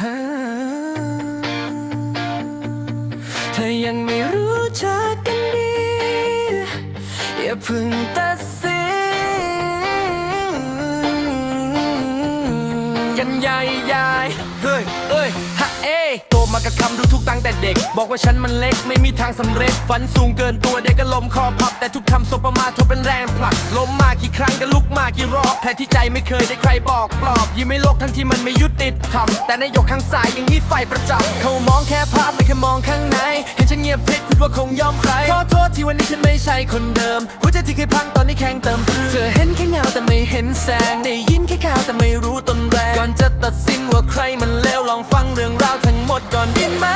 ถ้ายังไม่รู้จักกันดี อย่าเพึ่งตัดสินกันใหญ่ใหญ่เฮ้ยเอ้ยฮะเอ้ มากับคำดูทุกตั้งแต่เด็ก บอกว่าฉันมันเล็กไม่มีทางสำเร็จ ฝันสูงเกินตัวเด็กก็ล้มคอพับ แต่ทุกคำสบประมาททบเป็นแรงผลักล้มมากี่ครั้งก็ลุกมากี่รอบแพ้ที่ใจไม่เคยได้ใครบอกปลอบ ยิ้มไม่โลกทั้งที่มันไม่ยุติธรรมแต่ในหยกข้างซ้ายยังมีไฟประจำเขามองแค่ภาพไม่เคยมองข้างในเห็นฉันเงียบเพิษคิดว่าคงยอมใครขอโทษที่วันนี้ฉันไม่ใช่คนเดิมหัวใจที่เคยพังตอนนี้แข็งเติมพรือเธอเห็นแค่เงาแต่ไม่เห็นแสงได้ยินแค่ข่าวแต่ไม่รู้ต้นแรงก่อนจะตัดสินว่าใครมันเลวลองฟังเรื่อง ดก่อนดีไหม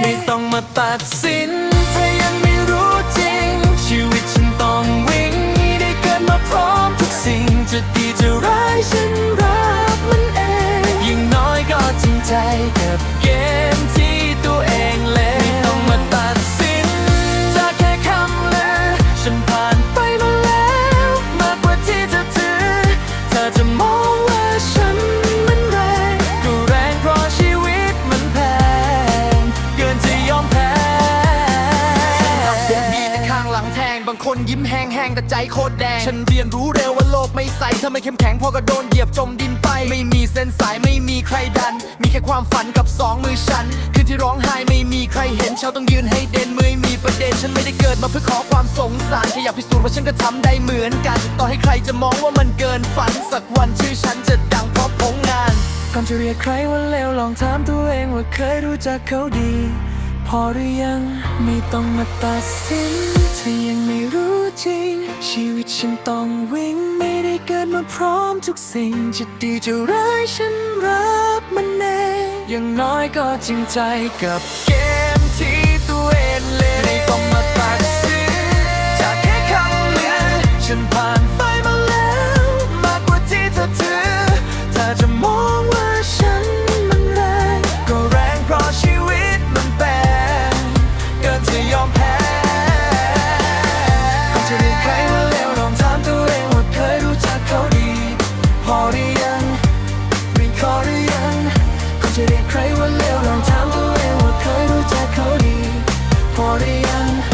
ไม่ต้องมาตัดสินถ้ายังไม่รู้จริง ชีวิตฉันต้องวิ่งได้เกิดมาพร้อมทุกสิ่งจะดีจะร้ายฉันรับมันเอง ยิ่งน้อยก็จริงใจกับางคนยิ้มแห้งๆแต่ใจโคตรแดง ฉันเรียนรู้เร็วว่าโลกไม่ใสถ้าไม่เข้มแข็งพอก็โดนเหยียบจมดินไป ไม่มีเส้นสายไม่มีใครดัน มีแค่ความฝันกับสองมือฉัน คือที่ร้องไห้ไม่มีใครเห็นเช้าต้องยืนให้เด่นมือมีประเด็นฉันไม่ได้เกิดมาเพื่อขอความสงสารแค่อยากพิสูจน์ว่าฉันก็ทำได้เหมือนกัน ต่อให้ใครจะมองว่ามันเกินฝันสักวันชื่อฉันจะดังเพราะผลงานก่อนจะเรียกใครว่าเลวลองถามตัวเองว่าเคยรู้จักเขาดี พอหรือยังไม่ต้องมาตัดสินถ้ายังไม่รู้จริง ชีวิตฉันต้องวิ่งไม่ได้เกิดมาพร้อมทุกสิ่งจะดีจะร้ายฉันรับมันเองอย่างน้อยก็จริงใจกับเกม จะเรีใครว่าเลวลองถามตัวเองว่าเคยรู้จักเขาดี พอหรือยัง